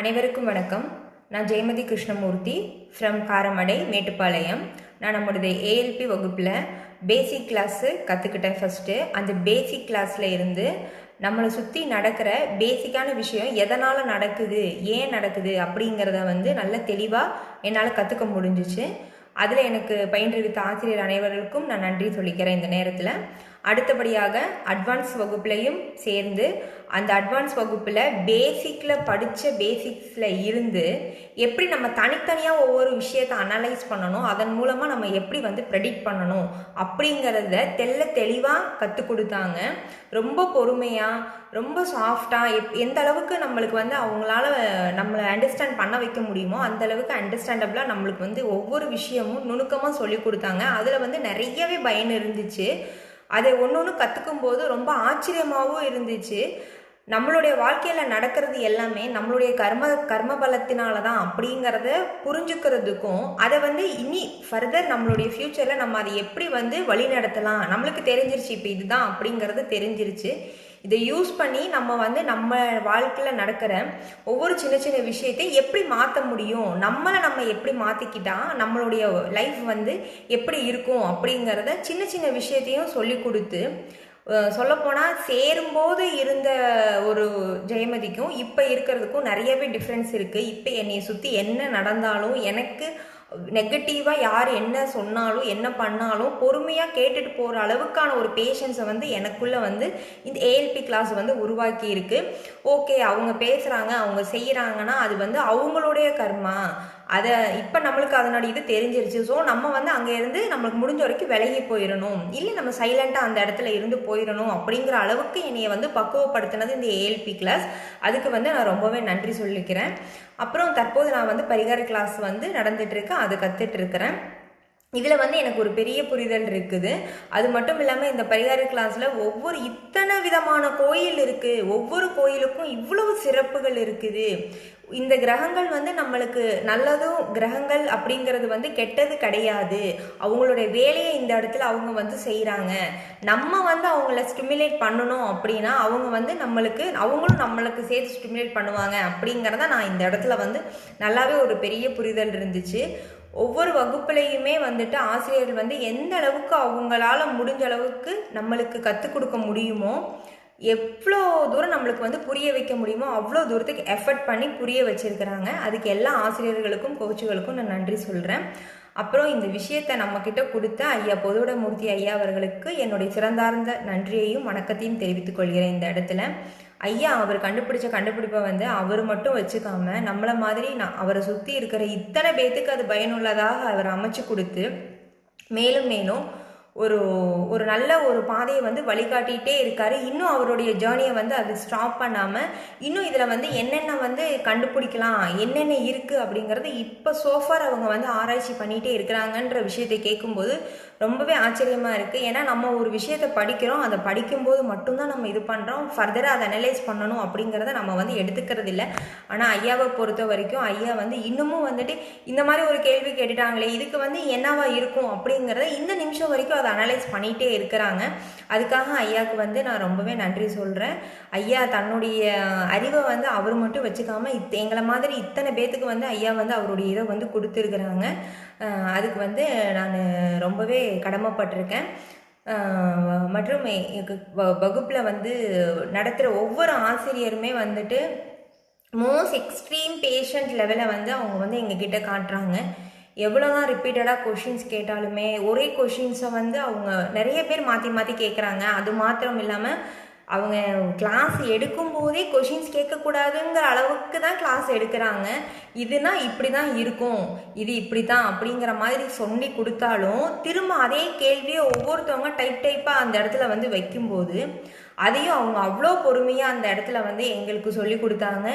அனைவருக்கும் வணக்கம். நான் ஜெயமதி கிருஷ்ணமூர்த்தி ஃப்ரம் காரமடை மேட்டுப்பாளையம். நான் நம்மளுடைய ஏஎல்பி வகுப்பில் பேசிக் கிளாஸு கற்றுக்கிட்டேன் ஃபஸ்ட்டு அந்த பேசிக் கிளாஸில் இருந்து நம்மளை சுற்றி நடக்கிற பேசிக்கான விஷயம் எதனால் நடக்குது ஏன் நடக்குது அப்படிங்கிறத வந்து நல்ல தெளிவாக என்னால் கற்றுக்க முடிஞ்சிச்சு. அதில் எனக்கு பயின்றுவித்த ஆசிரியர் அனைவருக்கும் நான் நன்றி சொல்லிக்கிறேன் இந்த நேரத்தில். அடுத்தபடியாக அட்வான்ஸ் வகுப்புலையும் சேர்ந்து அந்த அட்வான்ஸ் வகுப்பில் பேசிக்கில் படித்த பேசிக்ஸில் இருந்து எப்படி நம்ம தனித்தனியாக ஒவ்வொரு விஷயத்தை அனலைஸ் பண்ணணும் அதன் மூலமாக நம்ம எப்படி வந்து ப்ரெடிக்ட் பண்ணணும் அப்படிங்கிறத தெல்ல தெளிவாக கற்றுக் கொடுத்தாங்க. ரொம்ப பொறுமையாக ரொம்ப சாஃப்டாக எப் எந்த அளவுக்கு நம்மளுக்கு வந்து அவங்களால நம்மளை அண்டர்ஸ்டாண்ட் பண்ண வைக்க முடியுமோ அந்த அளவுக்கு அண்டர்ஸ்டாண்டபிளாக நம்மளுக்கு வந்து ஒவ்வொரு விஷயமும் நுணுக்கமாக சொல்லி கொடுத்தாங்க. அதில் வந்து நிறையவே பயன் இருந்துச்சு. அதை ஒன்று ஒன்று கற்றுக்கும் போது ரொம்ப ஆச்சரியமாகவும் இருந்துச்சு. நம்மளுடைய வாழ்க்கையில் நடக்கிறது எல்லாமே நம்மளுடைய கர்ம கர்ம பலத்தினால தான் அப்படிங்கிறத புரிஞ்சுக்கிறதுக்கும் அதை வந்து இனி ஃபர்தர் நம்மளுடைய ஃப்யூச்சரில் நம்ம அதை எப்படி வந்து வழி நடத்தலாம் நம்மளுக்கு தெரிஞ்சிருச்சு இப்போ இதுதான் அப்படிங்கிறது தெரிஞ்சிருச்சு. இதை யூஸ் பண்ணி நம்ம வந்து நம்ம வாழ்க்கையில் நடக்கிற ஒவ்வொரு சின்ன சின்ன விஷயத்தையும் எப்படி மாற்ற முடியும்? நம்மளை நம்ம எப்படி மாற்றிக்கிட்டா நம்மளுடைய லைஃப் வந்து எப்படி இருக்கும் அப்படிங்கிறத சின்ன சின்ன விஷயத்தையும் சொல்லி கொடுத்து சொல்லப்போனால் சேரும்போது இருந்த ஒரு ஜெயமதிக்கும் இப்போ இருக்கிறதுக்கும் நிறையவே டிஃப்ரென்ஸ் இருக்குது இப்போ என்னை சுற்றி என்ன நடந்தாலும் எனக்கு நெகட்டிவாக யார் என்ன சொன்னாலும் என்ன பண்ணாலும் பொறுமையாக கேட்டுட்டு போகிற அளவுக்கான ஒரு பேஷன்ஸை வந்து எனக்குள்ளே வந்து இந்த ஏஎல்பி கிளாஸ் வந்து உருவாக்கி இருக்கு. ஓகே அவங்க பேசுகிறாங்க அவங்க செய்கிறாங்கன்னா அது வந்து அவங்களுடைய கர்மா. அதை இப்போ நம்மளுக்கு அதனோட இது தெரிஞ்சிருச்சு. ஸோ நம்ம வந்து அங்கே இருந்து நம்மளுக்கு முடிஞ்ச வரைக்கும் விலகி போயிடணும் இல்லை நம்ம சைலண்ட்டாக அந்த இடத்துல இருந்து போயிடணும் அப்படிங்கிற அளவுக்கு என்னையை வந்து பக்குவப்படுத்தினது இந்த ஏஎல்பி கிளாஸ் அதுக்கு வந்து நான் ரொம்பவே நன்றி சொல்லிக்கிறேன். அப்புறம் தற்போது நான் வந்து பரிகார கிளாஸ் வந்து நடந்துட்டு இருக்கேன் அது கற்றுட்டு இருக்கிறேன். இதில் வந்து எனக்கு ஒரு பெரிய புரிதல் இருக்குது. அது மட்டும் இல்லாமல் இந்த பரிகார கிளாஸில் ஒவ்வொரு இத்தனை விதமான கோயில் இருக்குது ஒவ்வொரு கோயிலுக்கும் இவ்வளவு சிறப்புகள் இருக்குது. இந்த கிரகங்கள் வந்து நம்மளுக்கு நல்லதும் கிரகங்கள் அப்படிங்கிறது வந்து கெட்டது கிடையாது. அவங்களுடைய வேலையை இந்த இடத்துல அவங்க வந்து செய்கிறாங்க நம்ம வந்து அவங்கள ஸ்டிமுலேட் பண்ணணும் அப்படின்னா அவங்க வந்து நம்மளுக்கு அவங்களும் நம்மளுக்கு சேர்த்து ஸ்டிமுலேட் பண்ணுவாங்க அப்படிங்கிறத நான் இந்த இடத்துல வந்து நல்லாவே ஒரு பெரிய புரிதல் இருந்துச்சு. ஒவ்வொரு வகுப்புலையுமே வந்துட்டு ஆசிரியர்கள் வந்து எந்த அளவுக்கு அவங்களால முடிஞ்ச அளவுக்கு நம்மளுக்கு கற்றுக் கொடுக்க முடியுமோ எவ்வளோ தூரம் நம்மளுக்கு வந்து புரிய வைக்க முடியுமோ அவ்வளோ தூரத்துக்கு எஃபர்ட் பண்ணி புரிய வச்சிருக்கிறாங்க. அதுக்கு எல்லா ஆசிரியர்களுக்கும் கோச்சுகளுக்கும் நான் நன்றி சொல்கிறேன் அப்புறம் இந்த விஷயத்தை நம்மக்கிட்ட கொடுத்த ஐயா பொதுவிடமூர்த்தி ஐயா அவர்களுக்கு என்னுடைய சிறந்தார்ந்த நன்றியையும் வணக்கத்தையும் தெரிவித்துக் கொள்கிறேன் இந்த இடத்துல. ஐயா அவர் கண்டுபிடிச்ச கண்டுபிடிப்பை வந்து அவர் மட்டும் வச்சுக்காம நம்மளை மாதிரி நான் அவரை சுற்றி இருக்கிற இத்தனை பேத்துக்கு அது பயனுள்ளதாக அவர் அமைச்சு கொடுத்து மேலும் மேலும் ஒரு ஒரு நல்ல ஒரு பாதையை வந்து வழிகாட்டிகிட்டே இருக்கார். இன்னும் அவருடைய ஜேர்னியை வந்து அது ஸ்டாப் பண்ணாமல் இன்னும் இதில் வந்து என்னென்ன வந்து கண்டுபிடிக்கலாம் என்னென்ன இருக்குது அப்படிங்கிறது இப்போ சோஃபார் அவங்க வந்து ஆராய்ச்சி பண்ணிகிட்டே இருக்கிறாங்கன்ற விஷயத்தை கேட்கும்போது ரொம்பவே ஆச்சரியமாக இருக்குது ஏன்னா நம்ம ஒரு விஷயத்தை படிக்கிறோம். அதை படிக்கும்போது மட்டும்தான் நம்ம இது பண்ணுறோம் ஃபர்தராக அதை அனலைஸ் பண்ணணும் அப்படிங்கிறத நம்ம வந்து எடுத்துக்கிறது இல்லை ஆனால் ஐயாவை பொறுத்த வரைக்கும் ஐயா வந்து இன்னமும் வந்துட்டு இந்த மாதிரி ஒரு கேள்வி கேட்டுட்டாங்களே இதுக்கு வந்து என்னவா இருக்கும் அப்படிங்கிறத இந்த நிமிஷம் வரைக்கும் அதை அனலைஸ் பண்ணிகிட்டே இருக்கிறாங்க. அதுக்காக ஐயாவுக்கு வந்து நான் ரொம்பவே நன்றி சொல்கிறேன் ஐயா தன்னுடைய அறிவை வந்து அவர் மட்டும் வச்சுக்காமல் இத் எங்களை மாதிரி இத்தனை பேத்துக்கு வந்து ஐயா வந்து அவருடைய இதை வந்து கொடுத்துருக்குறாங்க. அதுக்கு வந்து நான் ரொம்பவே கடமைப்பட்டிருக்கேன். மற்றும் வகுப்பில் வந்து நடத்துகிற ஒவ்வொரு ஆசிரியருமே வந்துட்டு மோஸ்ட் எக்ஸ்ட்ரீம் பேஷண்ட் லெவலில் வந்து அவங்க வந்து எங்ககிட்ட காட்டுறாங்க. எவ்வளோ தான் ரிப்பீட்டடாக கொஷின்ஸ் கேட்டாலுமே ஒரே கொஷின்ஸை வந்து அவங்க நிறைய பேர் மாற்றி மாற்றி கேட்குறாங்க அது மாத்திரம் இல்லாமல் அவங்க கிளாஸ் எடுக்கும் போதே கொஷின்ஸ் கேட்கக்கூடாதுங்கிற அளவுக்கு தான் கிளாஸ் எடுக்கிறாங்க. இதுனா இப்படி தான் இருக்கும். இது இப்படி தான் அப்படிங்கிற மாதிரி சொல்லி கொடுத்தாலும் திரும்ப அதே கேள்வியை ஒவ்வொருத்தவங்க டைப் டைப்பாக அந்த இடத்துல வந்து வைக்கும்போது அதையும் அவங்க அவ்வளோ பொறுமையாக அந்த இடத்துல வந்து எங்களுக்கு சொல்லி கொடுத்தாங்க.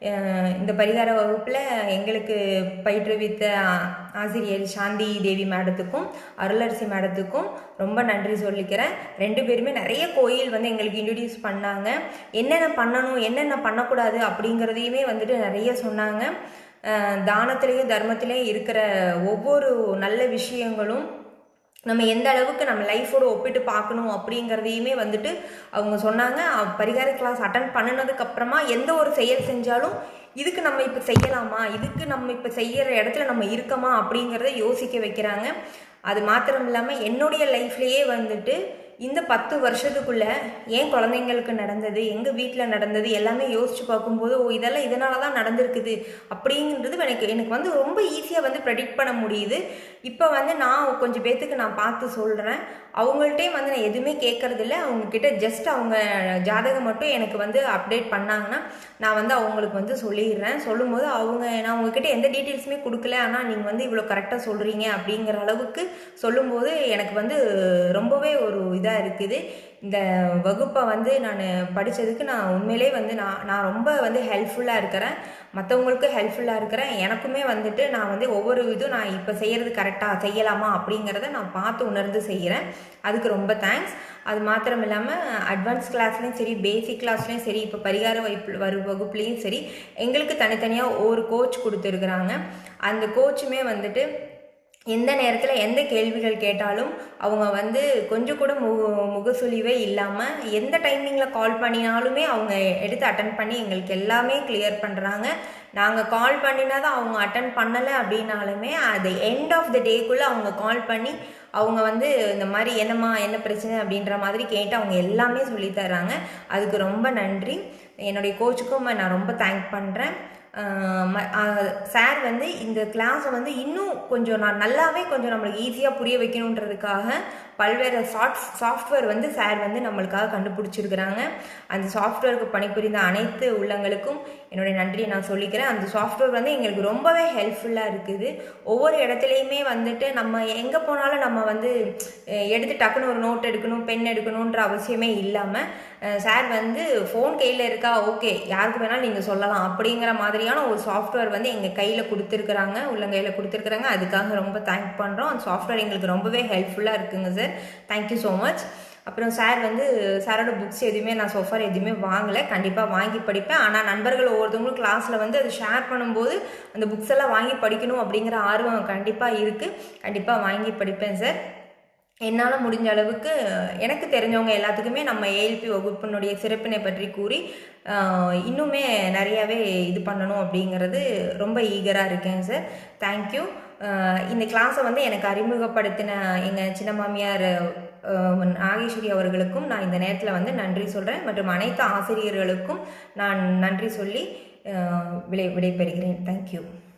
இந்த பரிகார வகுப்பில் எங்களுக்கு பயிற்றுவித்த ஆசிரியர் சாந்தி தேவி மேடத்துக்கும் அருளரசி மேடத்துக்கும் ரொம்ப நன்றி சொல்லிக்கிறேன். ரெண்டு பேருமே நிறைய கோயில் வந்து எங்களுக்கு இன்ட்ரடியூஸ் பண்ணாங்க. என்னென்ன பண்ணணும் என்னென்ன பண்ணக்கூடாது அப்படிங்கிறதையுமே வந்துட்டு நிறைய சொன்னாங்க. தானத்திலேயும் தர்மத்திலேயும் இருக்கிற ஒவ்வொரு நல்ல விஷயங்களும் நம்ம எந்த அளவுக்கு நம்ம லைஃபோட ஒப்பிட்டு பார்க்கணும் அப்படிங்கிறதையுமே வந்துட்டு அவங்க சொன்னாங்க. பரிகார கிளாஸ் அட்டன் பண்ணினதுக்கப்புறமா எந்த ஒரு செயல் செஞ்சாலும் இதுக்கு நம்ம இப்போ செய்யலாமா? இதுக்கு நம்ம இப்போ செய்கிற இடத்துல நம்ம இருக்கமா? அப்படிங்கிறத யோசிக்க வைக்கிறாங்க. அது மாத்திரம் இல்லாமல் என்னுடைய லைஃப்லேயே வந்துட்டு இந்த பத்து வருஷத்துக்குள்ளே ஏன் குழந்தைங்களுக்கு நடந்தது எங்கள் வீட்டில் நடந்தது எல்லாமே யோசித்து பார்க்கும்போது ஓ இதெல்லாம் இதனால தான் நடந்திருக்குது. அப்படிங்கிறது எனக்கு எனக்கு வந்து ரொம்ப ஈஸியாக வந்து ப்ரெடிக்ட் பண்ண முடியுது. இப்போ வந்து நான் கொஞ்சம் பேத்துக்கு நான் பார்த்து சொல்கிறேன் அவங்கள்ட்டே வந்து நான் எதுவுமே கேட்குறதில்ல அவங்கக்கிட்ட ஜஸ்ட் அவங்க ஜாதகம் மட்டும் எனக்கு வந்து அப்டேட் பண்ணாங்கன்னா நான் வந்து அவங்களுக்கு வந்து சொல்லிடுறேன். சொல்லும்போது அவங்க நான் அவங்கக்கிட்ட எந்த டீட்டெயில்ஸுமே கொடுக்கல. ஆனால் நீங்கள் வந்து இவ்வளோ கரெக்டாக சொல்கிறீங்க அப்படிங்கிற அளவுக்கு சொல்லும்போது எனக்கு வந்து ரொம்பவே ஒரு இதாக இருக்குது. இந்த வகுப்பை வந்து நான் படித்ததுக்கு நான் உண்மையிலே வந்து நான் நான் ரொம்ப வந்து ஹெல்ப்ஃபுல்லாக இருக்கிறேன். மற்றவங்களுக்கு ஹெல்ப்ஃபுல்லாக இருக்கிறேன். எனக்குமே வந்துட்டு நான் வந்து ஒவ்வொரு இதுவும் நான் இப்போ செய்கிறது கரெக்டாக செய்யலாமா அப்படிங்கிறத நான் பார்த்து உணர்ந்து செய்கிறேன் அதுக்கு ரொம்ப தேங்க்ஸ் அது மாத்திரம் இல்லாமல் அட்வான்ஸ் கிளாஸ்லேயும் சரி பேசிக் கிளாஸ்லேயும் சரி இப்போ பரிகார வைப்பு வரு வகுப்புலேயும் சரி எங்களுக்கு தனித்தனியாக ஒரு கோச் கொடுத்துருக்குறாங்க. அந்த கோச்சுமே வந்துட்டு எந்த நேரத்தில் எந்த கேள்விகள் கேட்டாலும் அவங்க வந்து கொஞ்சம் கூட மு முகசுழிவே இல்லாமல் எந்த டைமிங்கில் கால் பண்ணினாலுமே அவங்க எடுத்து அட்டன் பண்ணி எங்களுக்கு எல்லாமே கிளியர் பண்ணுறாங்க நாங்கள் கால் பண்ணினா தான் அவங்க அட்டன் பண்ணலை அப்படின்னாலுமே அது எண்ட் ஆஃப் த டேக்குள்ளே அவங்க கால் பண்ணி அவங்க வந்து இந்த மாதிரி என்னம்மா என்ன பிரச்சனை அப்படின்ற மாதிரி கேட்டு அவங்க எல்லாமே சொல்லித்தராங்க அதுக்கு ரொம்ப நன்றி. என்னுடைய கோச்சுக்கும் நான் ரொம்ப தேங்க் பண்ணுறேன் சார் வந்து இந்த கிளாஸை வந்து இன்னும் கொஞ்சம் நான் நல்லாவே கொஞ்சம் நம்மளுக்கு ஈஸியாக புரிய வைக்கணுன்றதுக்காக பல்வேறு சாஃப்ட் சாஃப்ட்வேர் வந்து சார் வந்து நம்மளுக்காக கண்டுபிடிச்சிருக்கிறாங்க. அந்த சாஃப்ட்வேருக்கு பணிபுரிந்த அனைத்து உள்ளங்களுக்கும் என்னுடைய நன்றியை நான் சொல்லிக்கிறேன். அந்த சாஃப்ட்வேர் வந்து எங்களுக்கு ரொம்பவே ஹெல்ப்ஃபுல்லாக இருக்குது. ஒவ்வொரு இடத்துலையுமே வந்துட்டு நம்ம எங்கே போனாலும் நம்ம வந்து எடுத்து டக்குன்னு ஒரு நோட் எடுக்கணும் பென் எடுக்கணுன்ற அவசியமே இல்லாமல் சார் வந்து ஃபோன் கையில் இருக்கா? ஓகே யாருக்கு வேணாலும் நீங்கள் சொல்லலாம். அப்படிங்கிற மாதிரி மாதிரியான ஒரு சாஃப்ட்வேர் வந்து எங்கள் கையில் கொடுத்துருக்குறாங்க உள்ளங்கையில் கொடுத்துருக்குறாங்க. அதுக்காக ரொம்ப தேங்க் பண்ணுறோம் அந்த சாஃப்ட்வேர் எங்களுக்கு ரொம்பவே ஹெல்ப்ஃபுல்லாக இருக்குங்க sir thank you so much அப்புறம் சார் வந்து சாரோட புக்ஸ் எதுவுமே நான் சோஃபார் எதுவுமே வாங்கலை. கண்டிப்பாக வாங்கி படிப்பேன். ஆனால் நண்பர்கள் ஒவ்வொருத்தவங்களும் கிளாஸில் வந்து அது ஷேர் பண்ணும்போது அந்த புக்ஸ் எல்லாம் வாங்கி படிக்கணும் அப்படிங்கிற ஆர்வம் கண்டிப்பாக இருக்குது கண்டிப்பாக வாங்கி படிப்பேன் சார் என்னால் முடிஞ்ச அளவுக்கு எனக்கு தெரிஞ்சவங்க எல்லாத்துக்குமே நம்ம ஏஎல்பி வகுப்பினுடைய சிறப்பினை பற்றி கூறி இன்னுமே நிறையாவே இது பண்ணணும் அப்படிங்கிறது ரொம்ப ஈகராக இருக்கேன் சார். தேங்க்யூ இந்த கிளாஸை வந்து எனக்கு அறிமுகப்படுத்தின எங்கள் சின்ன மாமியார் நாகேஸ்வரி அவர்களுக்கும் நான் இந்த நேரத்தில் வந்து நன்றி சொல்கிறேன் மற்றும் அனைத்து ஆசிரியர்களுக்கும் நான் நன்றி சொல்லி விடை விடைபெறுகிறேன். தேங்க்யூ